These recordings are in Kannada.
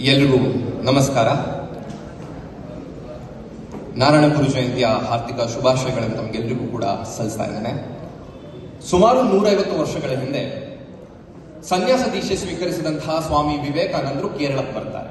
ಎಲ್ರಿಗೂ ನಮಸ್ಕಾರ. ನಾರಾಯಣ ಗುರು ಜಯಂತಿಯ ಹಾರ್ದಿಕ ಶುಭಾಶಯಗಳನ್ನು ತಮಗೆಲ್ಲರಿಗೂ ಕೂಡ ಸಲ್ಲಿಸ್ತಾ ಇದ್ದೇನೆ. ಸುಮಾರು ನೂರೈವತ್ತು ವರ್ಷಗಳ ಹಿಂದೆ ಸನ್ಯಾಸ ದೀಕ್ಷೆ ಸ್ವೀಕರಿಸಿದಂತಹ ಸ್ವಾಮಿ ವಿವೇಕಾನಂದರು ಕೇರಳಕ್ಕೆ ಬರ್ತಾರೆ.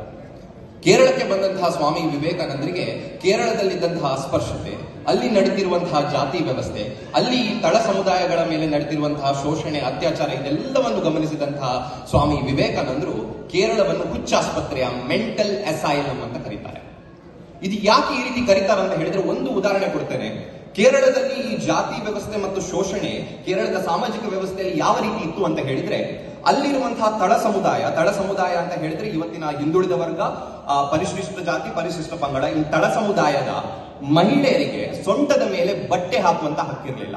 ಕೇರಳಕ್ಕೆ ಬಂದಂತಹ ಸ್ವಾಮಿ ವಿವೇಕಾನಂದರಿಗೆ ಕೇರಳದಲ್ಲಿದ್ದಂತಹ ಅಸ್ಪರ್ಶತೆ ಅಲ್ಲಿ ನಡೆದಿರುವಂತಹ ಜಾತಿ ವ್ಯವಸ್ಥೆ, ಅಲ್ಲಿ ತಳ ಸಮುದಾಯಗಳ ಮೇಲೆ ನಡೆದಿರುವಂತಹ ಶೋಷಣೆ, ಅತ್ಯಾಚಾರ ಇದೆಲ್ಲವನ್ನು ಗಮನಿಸಿದಂತಹ ಸ್ವಾಮಿ ವಿವೇಕಾನಂದರು ಕೇರಳವನ್ನು ಹುಚ್ಚಾಸ್ಪತ್ರೆಯ ಮೆಂಟಲ್ ಅಸೈಲಮ್ ಅಂತ ಕರೀತಾರೆ. ಇದು ಯಾಕೆ ಈ ರೀತಿ ಕರೀತಾರೆ ಅಂತ ಹೇಳಿದ್ರೆ ಒಂದು ಉದಾಹರಣೆ ಕೊಡ್ತೇನೆ. ಕೇರಳದಲ್ಲಿ ಈ ಜಾತಿ ವ್ಯವಸ್ಥೆ ಮತ್ತು ಶೋಷಣೆ ಕೇರಳದ ಸಾಮಾಜಿಕ ವ್ಯವಸ್ಥೆಯಲ್ಲಿ ಯಾವ ರೀತಿ ಇತ್ತು ಅಂತ ಹೇಳಿದ್ರೆ, ಅಲ್ಲಿರುವಂತಹ ತಳ ಸಮುದಾಯ ತಳ ಸಮುದಾಯ ಅಂತ ಹೇಳಿದ್ರೆ ಇವತ್ತಿನ ಹಿಂದುಳಿದ ವರ್ಗ ಪರಿಶಿಷ್ಟ ಜಾತಿ, ಪರಿಶಿಷ್ಟ ಪಂಗಡ, ಈ ತಳ ಸಮುದಾಯದ ಮಹಿಳೆಯರಿಗೆ ಸೊಂಟದ ಮೇಲೆ ಬಟ್ಟೆ ಹಾಕುವಂತ ಹಕ್ಕಿರಲಿಲ್ಲ.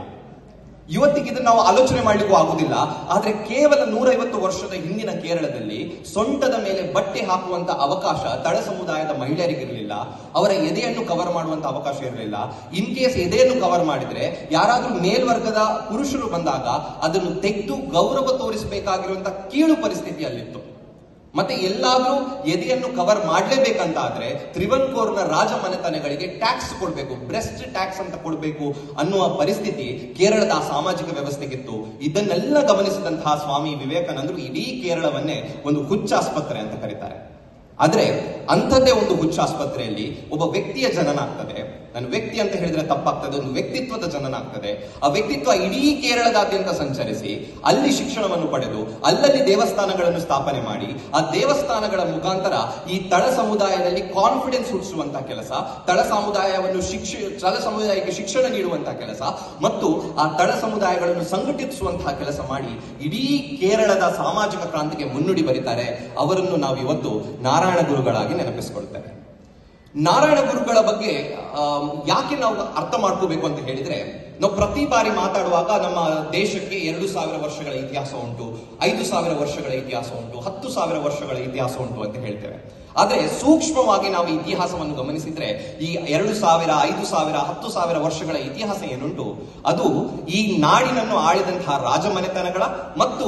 ಇವತ್ತಿಗೆ ಇದನ್ನು ನಾವು ಆಲೋಚನೆ ಮಾಡಲಿಕ್ಕೂ ಆಗುದಿಲ್ಲ. ಆದ್ರೆ ಕೇವಲ ನೂರೈವತ್ತು ವರ್ಷದ ಹಿಂದಿನ ಕೇರಳದಲ್ಲಿ ಸೊಂಟದ ಮೇಲೆ ಬಟ್ಟೆ ಹಾಕುವಂತ ಅವಕಾಶ ತಳ ಸಮುದಾಯದ ಮಹಿಳೆಯರಿಗಿರಲಿಲ್ಲ. ಅವರ ಎದೆಯನ್ನು ಕವರ್ ಮಾಡುವಂತ ಅವಕಾಶ ಇರಲಿಲ್ಲ. ಇನ್ ಕೇಸ್ ಎದೆಯನ್ನು ಕವರ್ ಮಾಡಿದ್ರೆ ಯಾರಾದ್ರೂ ಮೇಲ್ವರ್ಗದ ಪುರುಷರು ಬಂದಾಗ ಅದನ್ನು ತೆಗೆದು ಗೌರವ ತೋರಿಸಬೇಕಾಗಿರುವಂತ ಕೀಳು ಪರಿಸ್ಥಿತಿಯಲ್ಲಿತ್ತು. ಮತ್ತೆ ಎಲ್ಲಾದ್ರೂ ಎದೆಯನ್ನು ಕವರ್ ಮಾಡಲೇಬೇಕಂತ ಆದ್ರೆ ತ್ರಿವನ್ಕೋರ್ನ ರಾಜ ಮನೆತನಗಳಿಗೆ ಟ್ಯಾಕ್ಸ್ ಕೊಡಬೇಕು ಬ್ರೆಸ್ಟ್ ಟ್ಯಾಕ್ಸ್ ಅಂತ ಕೊಡಬೇಕು ಅನ್ನುವ ಪರಿಸ್ಥಿತಿ ಕೇರಳದ ಸಾಮಾಜಿಕ ವ್ಯವಸ್ಥೆಗಿತ್ತು. ಇದನ್ನೆಲ್ಲ ಗಮನಿಸಿದಂತಹ ಸ್ವಾಮಿ ವಿವೇಕಾನಂದರು ಇಡೀ ಕೇರಳವನ್ನೇ ಒಂದು ಹುಚ್ಚಾಸ್ಪತ್ರೆ ಅಂತ ಕರೀತಾರೆ. ಆದ್ರೆ ಅಂಥದ್ದೇ ಒಂದು ಹುಚ್ಚಾಸ್ಪತ್ರೆಯಲ್ಲಿ ಒಬ್ಬ ವ್ಯಕ್ತಿಯ ಜನನ ಆಗ್ತದೆ ನಾನು ವ್ಯಕ್ತಿ ಅಂತ ಹೇಳಿದ್ರೆ ತಪ್ಪಾಗ್ತದೆ, ಒಂದು ವ್ಯಕ್ತಿತ್ವದ ಜನನ ಆಗ್ತದೆ ಆ ವ್ಯಕ್ತಿತ್ವ ಇಡೀ ಕೇರಳದಾದ್ಯಂತ ಸಂಚರಿಸಿ ಅಲ್ಲಿ ಶಿಕ್ಷಣವನ್ನು ಪಡೆದು, ಅಲ್ಲಲ್ಲಿ ದೇವಸ್ಥಾನಗಳನ್ನು ಸ್ಥಾಪನೆ ಮಾಡಿ, ಆ ದೇವಸ್ಥಾನಗಳ ಮುಖಾಂತರ ಈ ತಳ ಸಮುದಾಯದಲ್ಲಿ ಕಾನ್ಫಿಡೆನ್ಸ್ ಹುಟ್ಟಿಸುವಂತಹ ಕೆಲಸ, ತಳ ಸಮುದಾಯವನ್ನು ಶಿಕ್ಷ, ತಳ ಸಮುದಾಯಕ್ಕೆ ಶಿಕ್ಷಣ ನೀಡುವಂತಹ ಕೆಲಸ, ಮತ್ತು ಆ ತಳ ಸಮುದಾಯಗಳನ್ನು ಸಂಘಟಿಸುವಂತಹ ಕೆಲಸ ಮಾಡಿ ಇಡೀ ಕೇರಳದ ಸಾಮಾಜಿಕ ಕ್ರಾಂತಿಗೆ ಮುನ್ನುಡಿ ಬರೀತಾರೆ. ಅವರನ್ನು ನಾವು ಇವತ್ತು ನಾರಾಯಣ ಗುರುಗಳಾಗಿ ನೆನಪಿಸಿಕೊಳ್ತೇವೆ ನಾರಾಯಣ ಗುರುಗಳ ಬಗ್ಗೆ ಯಾಕೆ ನಾವು ಅರ್ಥ ಮಾಡ್ಕೋಬೇಕು ಅಂತ ಹೇಳಿದ್ರೆ, ನಾವು ಪ್ರತಿ ಬಾರಿ ಮಾತಾಡುವಾಗ ನಮ್ಮ ದೇಶಕ್ಕೆ ಎರಡು ಸಾವಿರ ವರ್ಷಗಳ ಇತಿಹಾಸ ಉಂಟು, ಐದು ಸಾವಿರ ವರ್ಷಗಳ ಇತಿಹಾಸ ಉಂಟು, ಹತ್ತು ಸಾವಿರ ವರ್ಷಗಳ ಇತಿಹಾಸ ಉಂಟು ಅಂತ ಹೇಳ್ತೇವೆ. ಆದ್ರೆ ಸೂಕ್ಷ್ಮವಾಗಿ ನಾವು ಇತಿಹಾಸವನ್ನು ಗಮನಿಸಿದ್ರೆ, ಈ ಎರಡು ಸಾವಿರ, ಐದು ಸಾವಿರ, ಹತ್ತು ಸಾವಿರ ವರ್ಷಗಳ ಇತಿಹಾಸ ಏನುಂಟು, ಅದು ಈ ನಾಡಿನನ್ನು ಆಳಿದಂತಹ ರಾಜಮನೆತನಗಳ ಮತ್ತು